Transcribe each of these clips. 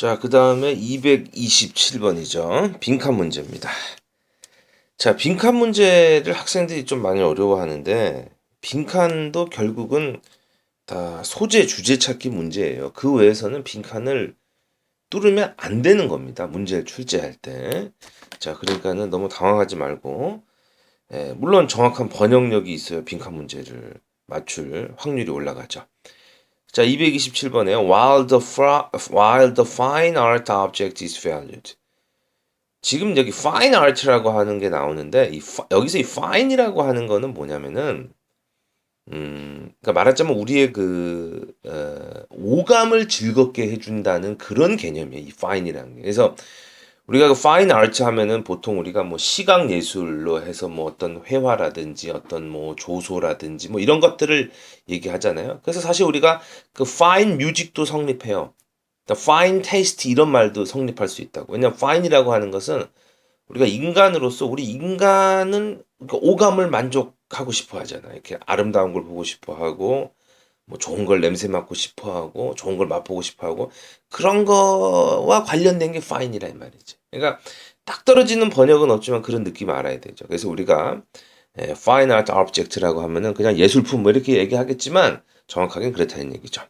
자, 그 다음에 227번이죠. 빈칸 문제입니다. 자, 빈칸 문제를 학생들이 좀 많이 어려워하는데, 빈칸도 결국은 다 소재, 주제 찾기 문제예요. 그 외에서는 빈칸을 뚫으면 안 되는 겁니다. 문제를 출제할 때. 자, 그러니까는 너무 당황하지 말고, 예, 물론 정확한 번역력이 있어야 빈칸 문제를 맞출 확률이 올라가죠. 자, 227번에 while the, while the fine art object is valued. 지금 여기 fine art라고 하는 게 나오는데 이 파- 여기서 이 fine이라고 하는 거는 뭐냐면은 음, 그러니까 말하자면 우리의 그 어, 오감을 즐겁게 해준다는 그런 개념이에요. 이 fine이라는 게. 그래서 우리가 그 파인 아트 하면은 보통 우리가 뭐 시각 예술로 해서 뭐 어떤 회화라든지 어떤 뭐 조소라든지 뭐 이런 것들을 얘기하잖아요. 그래서 사실 우리가 그 파인 뮤직도 성립해요. 파인 테이스트 이런 말도 성립할 수 있다고. 왜냐면 파인이라고 하는 것은 우리가 인간으로서 우리 인간은 그 오감을 만족하고 싶어 하잖아요. 이렇게 아름다운 걸 보고 싶어 하고 뭐 좋은 걸 냄새 맡고 싶어 하고 좋은 걸 맛보고 싶어 하고 그런 거와 관련된 게 파인이라 이 말이지. 그러니까 딱 떨어지는 번역은 없지만 그런 느낌 알아야 되죠. 그래서 우리가 예, fine art object라고 하면은 그냥 예술품 뭐 이렇게 얘기하겠지만 정확하게는 그렇다는 얘기죠.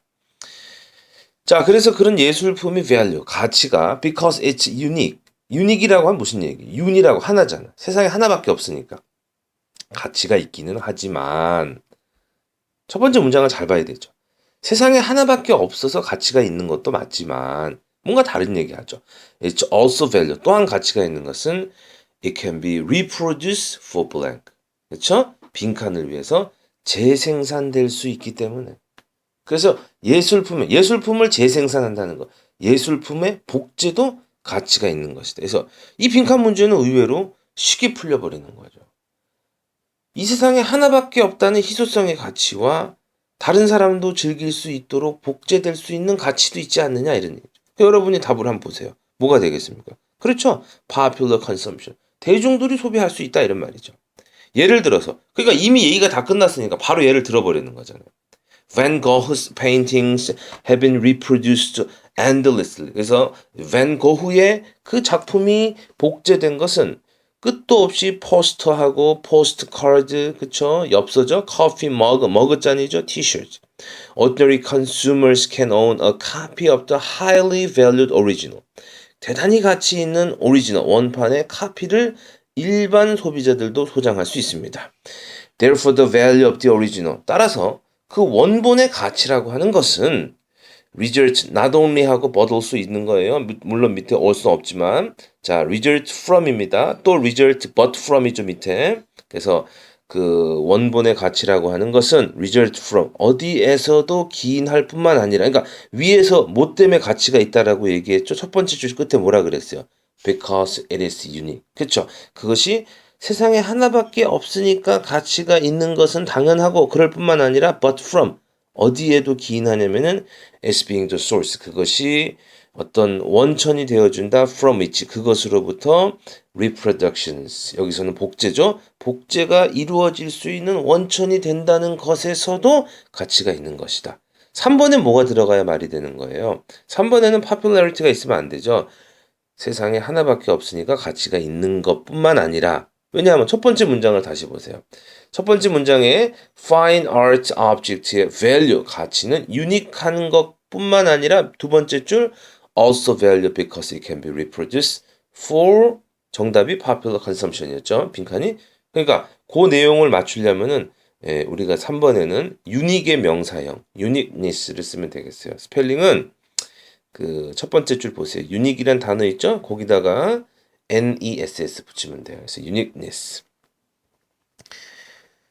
자, 그래서 그런 예술품이 value, 가치가 because it's unique. unique이라고 하면 무슨 얘기? uni라고 하나잖아. 세상에 하나밖에 없으니까. 가치가 있기는 하지만 첫 번째 문장을 잘 봐야 되죠. 세상에 하나밖에 없어서 가치가 있는 것도 맞지만 뭔가 다른 얘기하죠. It's also value. 또한 가치가 있는 것은 it can be reproduced for blank. 그렇죠? 빈칸을 위해서 재생산될 수 있기 때문에. 그래서 예술품에 예술품을 재생산한다는 거. 예술품의 복제도 가치가 있는 것이다. 그래서 이 빈칸 문제는 의외로 쉽게 풀려버리는 거죠. 이 세상에 하나밖에 없다는 희소성의 가치와 다른 사람도 즐길 수 있도록 복제될 수 있는 가치도 있지 않느냐 이런 얘기죠. 여러분이 답을 한번 보세요. 뭐가 되겠습니까? 그렇죠. popular consumption. 대중들이 소비할 수 있다 이런 말이죠. 예를 들어서 그러니까 이미 얘기가 다 끝났으니까 바로 예를 들어버리는 거잖아요. Van Gogh's paintings have been reproduced endlessly. 그래서 반 고흐의 그 작품이 복제된 것은 끝도 없이 포스터하고 포스트 카드 그쵸 엽서죠 커피 머그 머그잔이죠 티셔츠 ordinary consumers can own a copy of the highly valued original 대단히 가치 있는 오리지널 원판의 카피를 일반 소비자들도 소장할 수 있습니다. Therefore, the value of the original. 따라서 그 원본의 가치라고 하는 것은 result not only 하고 but also 있는 거예요. 미- 물론 밑에 also 없지만 자 result from입니다. 또 result but from이 죠 밑에. 그래서 그 원본의 가치라고 하는 것은 result from 어디에서도 기인할 뿐만 아니라 그러니까 위에서 뭐 때문에 가치가 있다라고 얘기했죠. 첫 번째 줄 끝에 뭐라 그랬어요? because it is unique. 그렇죠? 그것이 세상에 하나밖에 없으니까 가치가 있는 것은 당연하고 그럴 뿐만 아니라 but from 어디에도 기인하냐면은 as being the source 그것이 어떤 원천이 되어준다 from which 그것으로부터 reproductions. 여기서는 복제죠? 복제가 이루어질 수 있는 원천이 된다는 것에서도 가치가 있는 것이다. 3번에 뭐가 들어가야 말이 되는 거예요? 3번에는 popularity가 있으면 안 되죠. 세상에 하나밖에 없으니까 가치가 있는 것뿐만 아니라. 왜냐하면 첫 번째 문장을 다시 보세요. 첫 번째 문장에 fine art object의 value 가치는 유니크한 것뿐만 아니라 두 번째 줄 also value because it can be reproduced for 정답이 popular consumption이었죠. 빈칸이 그러니까 그 내용을 맞추려면은 예, 우리가 3번에는 unique의 명사형 uniqueness를 쓰면 되겠어요. 스펠링은 그 첫 번째 줄 보세요. unique이란 단어 있죠? 거기다가 ness 붙이면 돼요. 그래서 uniqueness.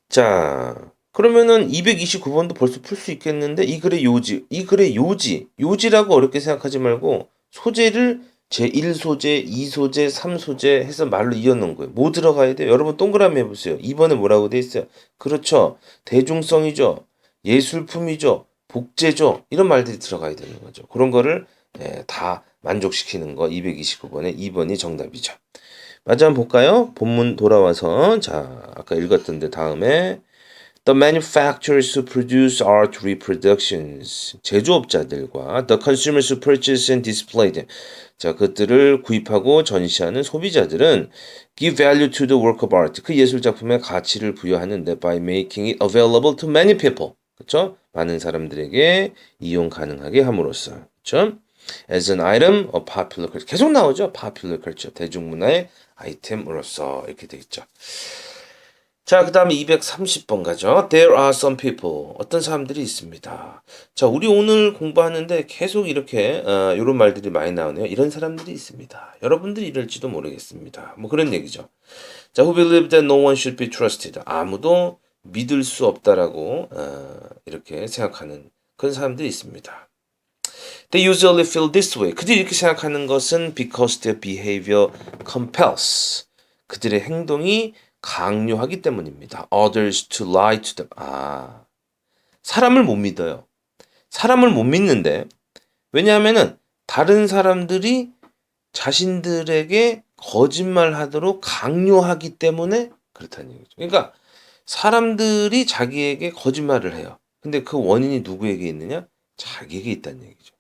자, 그러면은 229번도 벌써 풀 수 있겠는데 이 글의 요지, 이 글의 요지, 요지라고 어렵게 생각하지 말고 소재를 제1소재, 2소재, 3소재 해서 말로 이어놓은 거예요. 뭐 들어가야 돼요? 여러분 동그라미 해보세요. 2번에 뭐라고 돼 있어요? 그렇죠. 대중성이죠. 예술품이죠. 복제죠. 이런 말들이 들어가야 되는 거죠. 그런 거를 예, 다 만족시키는 거 229번에 2번이 정답이죠. 한번 볼까요? 본문 돌아와서 자 아까 읽었던데 다음에 The manufacturers who produce art reproductions. 제조업자들과 the consumers who purchase and display them. 자, 그것들을 구입하고 전시하는 소비자들은 give value to the work of art. 그 예술 작품에 가치를 부여하는데 by making it available to many people. 그렇죠? 많은 사람들에게 이용 가능하게 함으로써. 그렇죠? as an item of popular culture. 계속 나오죠. popular culture. 대중문화의 아이템으로서 이렇게 돼 있죠. 자, 그 다음에 230번 가죠. There are some people. 어떤 사람들이 있습니다. 자, 우리 오늘 공부하는데 계속 이렇게, 어, 이런 말들이 많이 나오네요. 이런 사람들이 있습니다. 여러분들이 이럴지도 모르겠습니다. 뭐 그런 얘기죠. 자, who believe that no one should be trusted. 아무도 믿을 수 없다라고, 어, 이렇게 생각하는 그런 사람들이 있습니다. They usually feel this way. 그들이 이렇게 생각하는 것은 because their behavior compels. 그들의 행동이 강요하기 때문입니다. Others to lie to them. 아, 사람을 못 믿어요. 사람을 못 믿는데 왜냐하면은 다른 사람들이 자신들에게 거짓말하도록 강요하기 때문에 그렇다는 얘기죠. 그러니까 사람들이 자기에게 거짓말을 해요. 근데 그 원인이 누구에게 있느냐? 자기에게 있다는 얘기죠.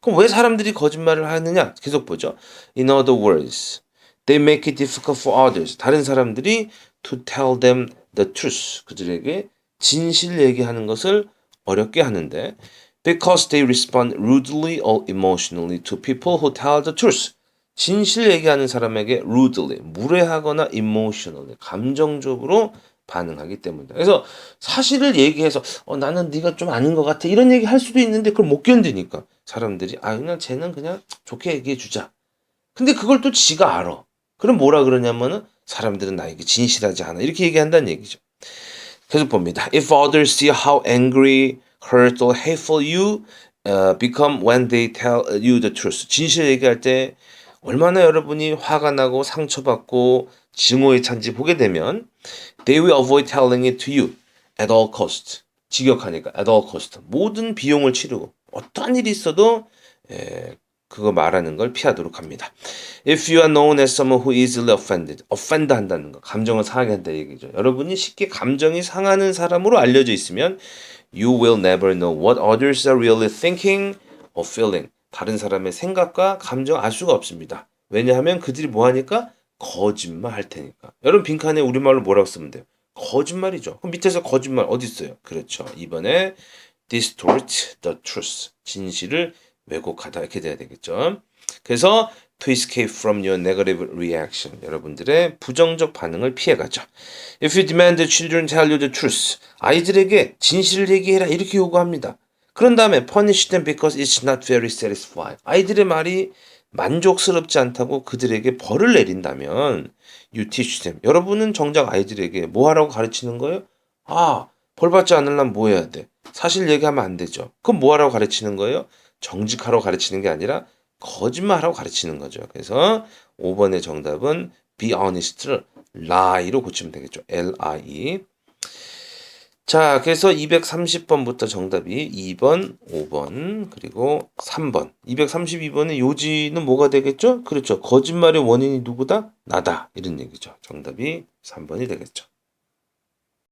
그럼 왜 사람들이 거짓말을 하느냐? 계속 보죠. In other words, they make it difficult for others. 다른 사람들이 to tell them the truth. 그들에게 진실 얘기하는 것을 어렵게 하는데 because they respond rudely or emotionally to people who tell the truth. 진실 얘기하는 사람에게 rudely, 무례하거나 emotionally, 감정적으로 반응하기 때문이다. 그래서 사실을 얘기해서 어, 나는 네가 좀 아닌 것 같아 이런 얘기 할 수도 있는데 그걸 못 견디니까 사람들이 아 그냥 쟤는 그냥 좋게 얘기해 주자. 근데 그걸 또 지가 알아. 그럼 뭐라 그러냐면은 사람들은 나에게 진실하지 않아 이렇게 얘기한다는 얘기죠. 계속 봅니다. If others see how angry, hurt or hateful you uh, become when they tell you the truth. 진실 얘기할 때 얼마나 여러분이 화가 나고 상처받고 증오에 찬지 보게 되면 they will avoid telling it to you at all cost. 직역하니까 at all cost. 모든 비용을 치르고 어떠한 일이 있어도 에, 그거 말하는 걸 피하도록 합니다. If you are known as someone who easily offended, offend 한다는 거, 감정을 상하게 한다 얘기죠. 여러분이 쉽게 감정이 상하는 사람으로 알려져 있으면 you will never know what others are really thinking or feeling. 다른 사람의 생각과 감정 알 수가 없습니다. 왜냐하면 그들이 뭐 하니까 거짓말 할 테니까. 여러분 빈칸에 우리말로 뭐라고 쓰면 돼요? 거짓말이죠. 그럼 밑에서 거짓말 어디 있어요? 그렇죠. 이번에 distort the truth. 진실을 왜곡하다 이렇게 돼야 되겠죠. 그래서 to escape from your negative reaction. 여러분들의 부정적 반응을 피해가죠. If you demand the children tell you the truth. 아이들에게 진실을 얘기해라 이렇게 요구합니다. 그런 다음에 punish them because it's not very satisfying. 아이들의 말이 만족스럽지 않다고 그들에게 벌을 내린다면 you teach them. 여러분은 정작 아이들에게 뭐 하라고 가르치는 거예요? 아, 벌 받지 않으려면 뭐 해야 돼? 사실 얘기하면 안 되죠. 그럼 뭐 하라고 가르치는 거예요? 정직하라고 가르치는 게 아니라 거짓말하라고 가르치는 거죠. 그래서 5번의 정답은 be honest를 lie로 고치면 되겠죠. L-I-E. 자, 그래서 230번부터 정답이 2번, 5번, 그리고 3번. 232번의 요지는 뭐가 되겠죠? 그렇죠. 거짓말의 원인이 누구다? 나다. 이런 얘기죠. 정답이 3번이 되겠죠.